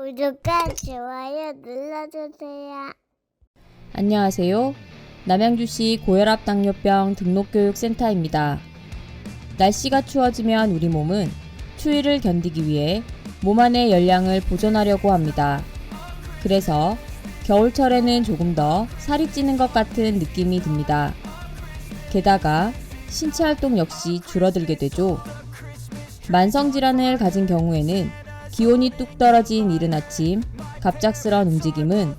구독과 좋아요 눌러주세요. 안녕하세요. 남양주시 고혈압 당뇨병 등록교육센터입니다. 날씨가 추워지면 우리 몸은 추위를 견디기 위해 몸 안의 열량을 보존하려고 합니다. 그래서 겨울철에는 조금 더 살이 찌는 것 같은 느낌이 듭니다. 게다가 신체 활동 역시 줄어들게 되죠. 만성질환을 가진 경우에는 기온이 뚝 떨어진 이른 아침 갑작스런 움직임은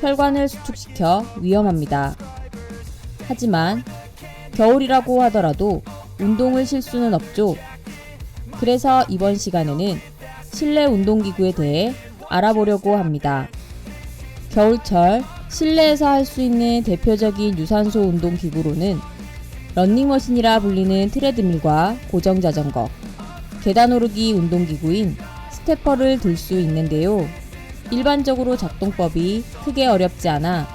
혈관을 수축시켜 위험합니다. 하지만 겨울이라고 하더라도 운동을 쉴 수는 없죠. 그래서 이번 시간에는 실내 운동기구에 대해 알아보려고 합니다. 겨울철 실내에서 할 수 있는 대표적인 유산소 운동기구로는 런닝머신이라 불리는 트레드밀과 고정자전거, 계단 오르기 운동기구인 스테퍼를 들 수 있는데요. 일반적으로 작동법이 크게 어렵지 않아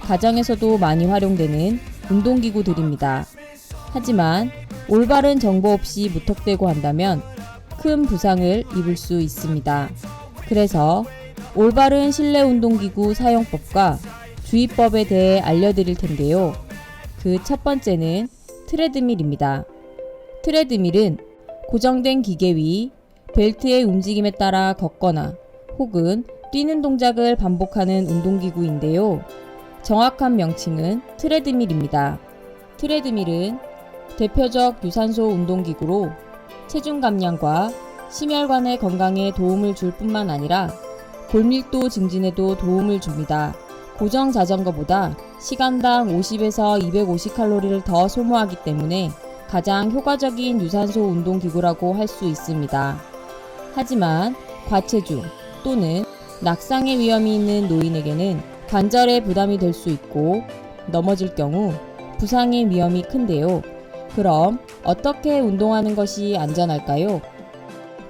가정에서도 많이 활용되는 운동기구들입니다. 하지만 올바른 정보 없이 무턱대고 한다면 큰 부상을 입을 수 있습니다. 그래서 올바른 실내 운동기구 사용법과 주의법에 대해 알려드릴 텐데요. 그 첫 번째는 트레드밀입니다. 트레드밀은 고정된 기계 위 벨트의 움직임에 따라 걷거나 혹은 뛰는 동작을 반복하는 운동기구인데요. 정확한 명칭은 트레드밀입니다. 트레드밀은 대표적 유산소 운동기구로 체중 감량과 심혈관의 건강에 도움을 줄 뿐만 아니라 골밀도 증진에도 도움을 줍니다. 고정 자전거보다 시간당 50에서 250칼로리를 더 소모하기 때문에 가장 효과적인 유산소 운동기구라고 할 수 있습니다. 하지만 과체중 또는 낙상의 위험이 있는 노인에게는 관절에 부담이 될 수 있고 넘어질 경우 부상의 위험이 큰데요. 그럼 어떻게 운동하는 것이 안전할까요?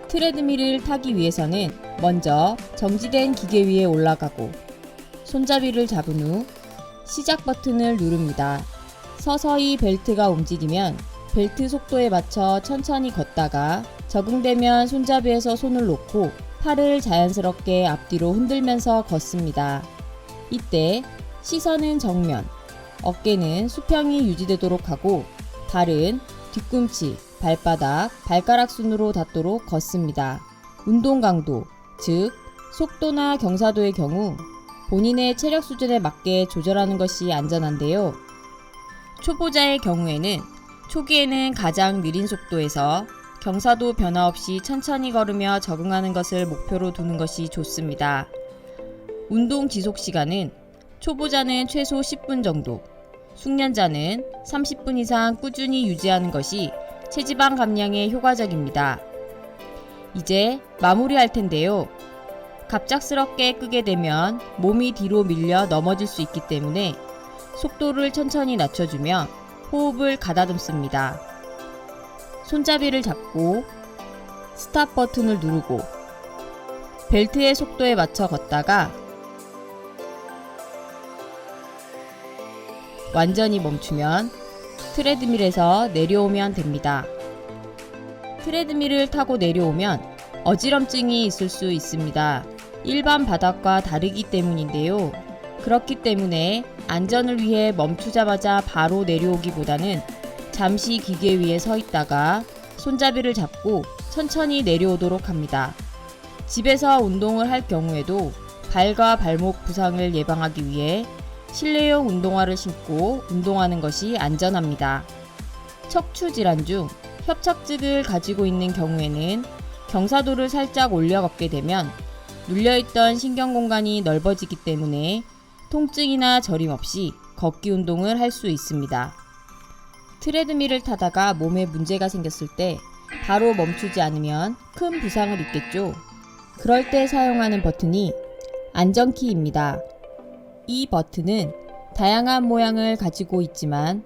트레드밀을 타기 위해서는 먼저 정지된 기계 위에 올라가고 손잡이를 잡은 후 시작 버튼을 누릅니다. 서서히 벨트가 움직이면 벨트 속도에 맞춰 천천히 걷다가 적응되면 손잡이에서 손을 놓고 팔을 자연스럽게 앞뒤로 흔들면서 걷습니다. 이때 시선은 정면, 어깨는 수평이 유지되도록 하고 발은 뒤꿈치, 발바닥, 발가락 순으로 닿도록 걷습니다. 운동 강도, 즉 속도나 경사도의 경우 본인의 체력 수준에 맞게 조절하는 것이 안전한데요. 초보자의 경우에는 초기에는 가장 느린 속도에서 경사도 변화 없이 천천히 걸으며 적응하는 것을 목표로 두는 것이 좋습니다. 운동 지속 시간은 초보자는 최소 10분 정도, 숙련자는 30분 이상 꾸준히 유지하는 것이 체지방 감량에 효과적입니다. 이제 마무리할 텐데요. 갑작스럽게 끄게 되면 몸이 뒤로 밀려 넘어질 수 있기 때문에 속도를 천천히 낮춰주며 호흡을 가다듬습니다. 손잡이를 잡고 스탑 버튼을 누르고 벨트의 속도에 맞춰 걷다가 완전히 멈추면 트레드밀에서 내려오면 됩니다. 트레드밀을 타고 내려오면 어지럼증이 있을 수 있습니다. 일반 바닥과 다르기 때문인데요. 그렇기 때문에 안전을 위해 멈추자마자 바로 내려오기보다는 잠시 기계 위에 서 있다가 손잡이를 잡고 천천히 내려오도록 합니다. 집에서 운동을 할 경우에도 발과 발목 부상을 예방하기 위해 실내용 운동화를 신고 운동하는 것이 안전합니다. 척추 질환 중 협착증을 가지고 있는 경우에는 경사도를 살짝 올려 걷게 되면 눌려있던 신경 공간이 넓어지기 때문에 통증이나 저림 없이 걷기 운동을 할 수 있습니다. 트레드밀을 타다가 몸에 문제가 생겼을 때 바로 멈추지 않으면 큰 부상을 입겠죠. 그럴 때 사용하는 버튼이 안전키입니다. 이 버튼은 다양한 모양을 가지고 있지만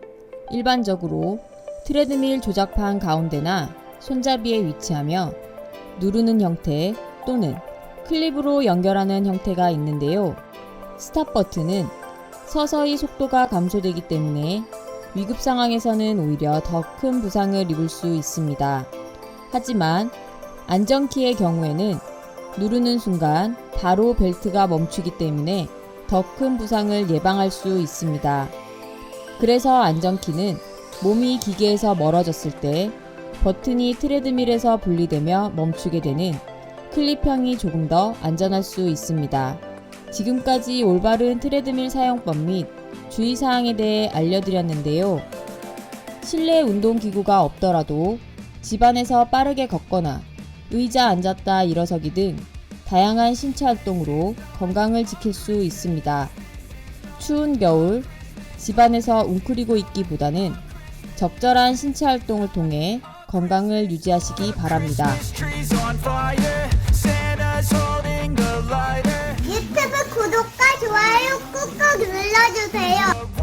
일반적으로 트레드밀 조작판 가운데나 손잡이에 위치하며 누르는 형태 또는 클립으로 연결하는 형태가 있는데요. 스탑 버튼은 서서히 속도가 감소되기 때문에 위급 상황에서는 오히려 더 큰 부상을 입을 수 있습니다. 하지만 안전키의 경우에는 누르는 순간 바로 벨트가 멈추기 때문에 더 큰 부상을 예방할 수 있습니다. 그래서 안전키는 몸이 기계에서 멀어졌을 때 버튼이 트레드밀에서 분리되며 멈추게 되는 클립형이 조금 더 안전할 수 있습니다. 지금까지 올바른 트레드밀 사용법 및 주의사항에 대해 알려드렸는데요. 실내 운동기구가 없더라도 집안에서 빠르게 걷거나 의자 앉았다 일어서기 등 다양한 신체 활동으로 건강을 지킬 수 있습니다. 추운 겨울 집안에서 웅크리고 있기보다는 적절한 신체 활동을 통해 건강을 유지하시기 바랍니다. 꾹꾹 눌러주세요.